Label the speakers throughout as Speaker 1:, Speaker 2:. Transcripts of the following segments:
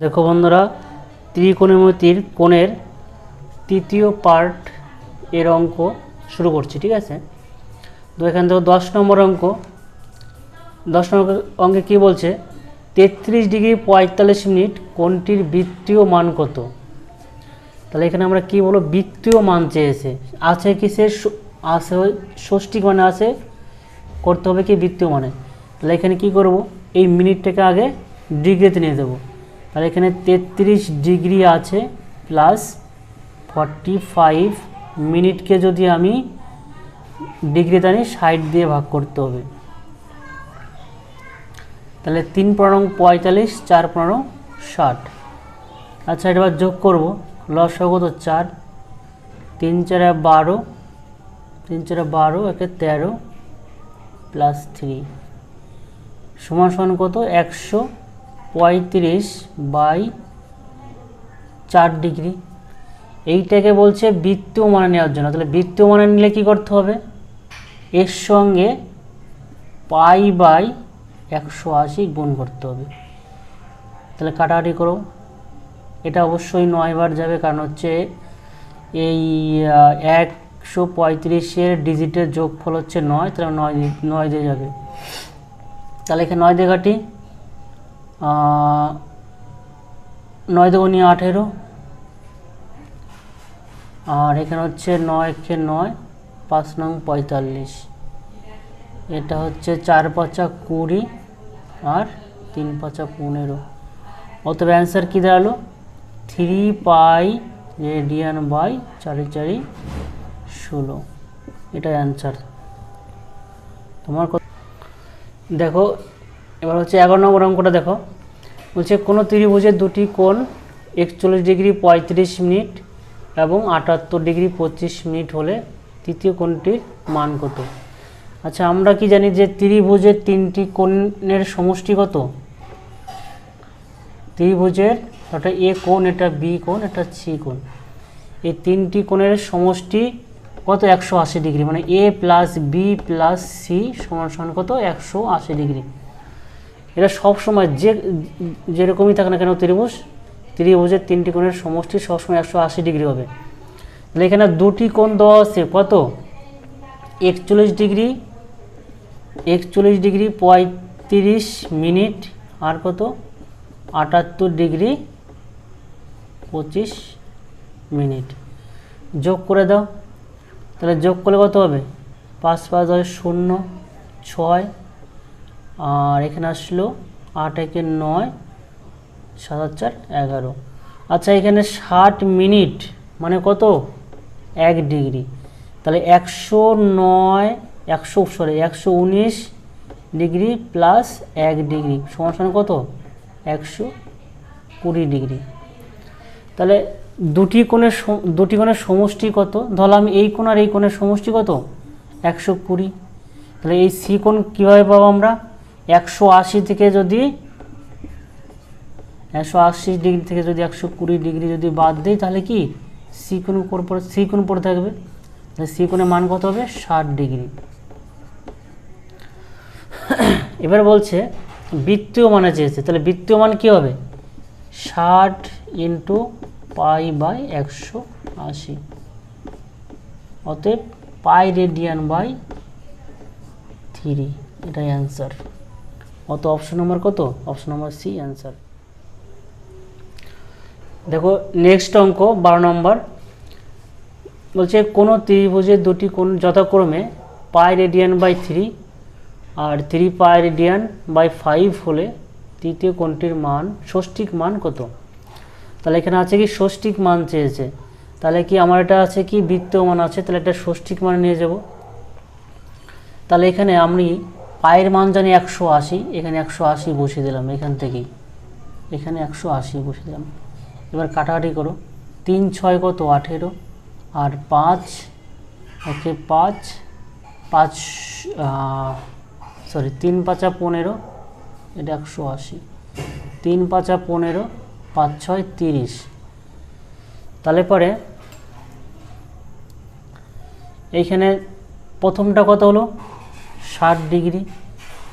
Speaker 1: দেখো বন্ধুরা, ত্রিকোণমিতির কোণের তৃতীয় পার্ট এর অঙ্ক শুরু করছি, ঠিক আছে? তো এখান থেকে দশ নম্বর অঙ্ক। দশ নম্বর অঙ্কে কী বলছে? তেত্রিশ ডিগ্রি পঁয়তাল্লিশ মিনিট কোণটির বৃত্তীয় মান কত? তাহলে এখানে আমরা কি বলব? বৃত্তীয় মান চেয়েছে। আছে কিসের ষ- আছে ওই ষষ্ঠিক মানে আছে, করতে হবে কি বৃত্তীয় মানে? তাহলে এখানে কি করব? এই মিনিটটাকে আগে ডিগ্রিতে নিয়ে দেবো। তাহলে এখানে তেত্রিশ ডিগ্রি আছে প্লাস ফর্টি ফাইভ মিনিটকে যদি আমি ডিগ্রিতে আনি ষাট দিয়ে ভাগ করতে হবে। তাহলে তিন পনেরো পঁয়তাল্লিশ, চার পনেরো ষাট। আচ্ছা এবার যোগ করব। লস কত? চার। তিন চারে বারো। তিন চারে বারো, একে তেরো প্লাস থ্রি সমান সমান কত? একশো। পঁয়ত্রিশ বাই চার ডিগ্রি। এইটাকে বলছে বৃত্তীয় মানে নেওয়ার জন্য। তাহলে বৃত্তীয় মানে নিলে কি করতে হবে? এর সঙ্গে পাই বাই একশো আশি গুণ করতে হবে। তাহলে কাটাকাটি করো। এটা অবশ্যই নয়বার যাবে, কারণ হচ্ছে এই একশো পঁয়ত্রিশের ডিজিটের যোগফল হচ্ছে নয়, তাহলে নয় নয় দিয়ে যাবে। তাহলে এখানে নয় দিয়ে কাটি। নয় দেবনি আঠেরো। আর এখানে হচ্ছে নয় কে নয়, পাঁচ নং পঁয়তাল্লিশ। এটা হচ্ছে চার পাঁচা কুড়ি আর তিন পাঁচা পনেরো। অতএব অ্যান্সার কী দাঁড়াল? থ্রি পাই রেডিয়ান বাই চারি চারি ষোলো। এটাই অ্যান্সার তোমার দেখো এবার হচ্ছে এগারো নম্বর অঙ্কটা দেখো। বলছে, কোনো ত্রিভুজের দুটি কোণ একচল্লিশ ডিগ্রি পঁয়ত্রিশ মিনিট এবং আটাত্তর ডিগ্রি পঁচিশ মিনিট হলে তৃতীয় কোণটির মান কত? আচ্ছা আমরা কি জানি যে ত্রিভুজের তিনটি কোণের সমষ্টি কত? ত্রিভুজের ওটা এ কোণ, এটা বি কোণ, এটা সি কোণ। এই তিনটি কোণের সমষ্টি কত? একশো আশি ডিগ্রি মানে A plus B plus C সমান সমান কত? একশো আশি ডিগ্রি। এটা সবসময় যে, যেরকমই থাকে না কেন ত্রিভুজ, ত্রিভুজের তিনটি কোণের সমষ্টি সবসময় একশো আশি ডিগ্রি হবে। তাহলে এখানে দুটি কোণ দেওয়া আছে, কত? একচল্লিশ ডিগ্রি একচল্লিশ ডিগ্রি পঁয়ত্রিশ মিনিট, আর কত? আটাত্তর ডিগ্রি পঁচিশ মিনিট। যোগ করে দাও। তাহলে যোগ করলে কত হবে? পাঁচ পাঁচ হয় শূন্য, ছয় আর এখানে আসলো আট একে নয়, সাত আট চার, এগারো। আচ্ছা এখানে ষাট মিনিট মানে কত? এক ডিগ্রি। তাহলে একশো নয়, একশো, সরি, একশো উনিশ ডিগ্রি প্লাস এক ডিগ্রি, সমান কত? একশো কুড়ি ডিগ্রি। তাহলে দুটি কোণের দুটি কোণের সমষ্টি কত? ধরলাম এই কোণ আর এই কোণের সমষ্টি কত? একশো কুড়ি। তাহলে এই সি কোণ কীভাবে পাবো আমরা? একশো আশি থেকে যদি, একশো আশি ডিগ্রি থেকে যদি একশো কুড়ি ডিগ্রি যদি বাদ দিই, তাহলে কি? সি কোণ পড়ে পড়ে থাকবে। তাহলে সি কোণের মান কত হবে? ষাট ডিগ্রি। এবার বলছে, বৃত্তীয় মানে চেয়েছে, তাহলে বৃত্তীয় মান কী হবে? ষাট ইন্টু পাই বাই একশো আশি। অতএব পাই রেডিয়ান বাই থ্রি, এটাই অ্যান্সার। অত অপশন নম্বর কত? অপশন নম্বর সি অ্যান্সার দেখো নেক্সট অঙ্ক, বারো নম্বর বলছে, কোনো ত্রিভুজের দুটি কোণ যথাক্রমে pi radian by three R three pi radian by five হলে তৃতীয় কোণটির মান, ষষ্ঠিক মান কত? তাহলে এখানে আছে কি, ষষ্ঠিক মান চেয়েছে। তাহলে কি আমার এটা আছে কি, বৃত্তীয় মান আছে, তাহলে এটা ষষ্ঠিক মান নিয়ে যাব। তাহলে এখানে আমি পায়ের মান জানি একশো আশি, এখানে একশো আশি বসিয়ে দিলাম, এখান থেকেই। এখানে একশো আশি বসিয়ে দিলাম। এবার কাটাকাটি করো। তিন, ছয় কত? আঠেরো। আর পাঁচ, ওকে, পাঁচ। পাঁচ সরি তিন পাঁচা পনেরো, এটা একশো আশি। তিন পাঁচা পনেরো, পাঁচ, ছয়, তিরিশ। তাহলে পরে এইখানে প্রথমটা কত হলো? ষাট ডিগ্রি।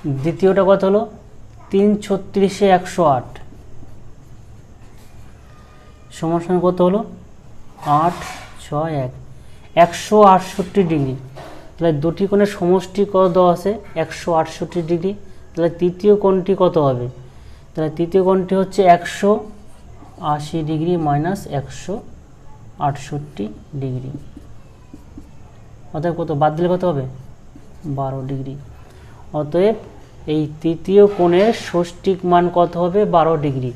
Speaker 1: দ্বিতীয়টা কত হলো? তিন ছত্রিশে একশো আট। সমান কত হলো? আট, ছয়, এক। একশো আটষট্টি ডিগ্রি। তাহলে দুটি কোণের সমষ্টি কত দেওয়া আছে? একশো আটষট্টি ডিগ্রি। তাহলে তৃতীয় কোণটি কত হবে? তাহলে তৃতীয় কোণটি হচ্ছে একশো আশি ডিগ্রি মাইনাস একশো আটষট্টি ডিগ্রি। অতএব কত? বাদ দিলে কত হবে? বারো ডিগ্রি। অতএব এই তৃতীয় কোণের ষষ্ঠিক মান কত হবে? বারো ডিগ্রি।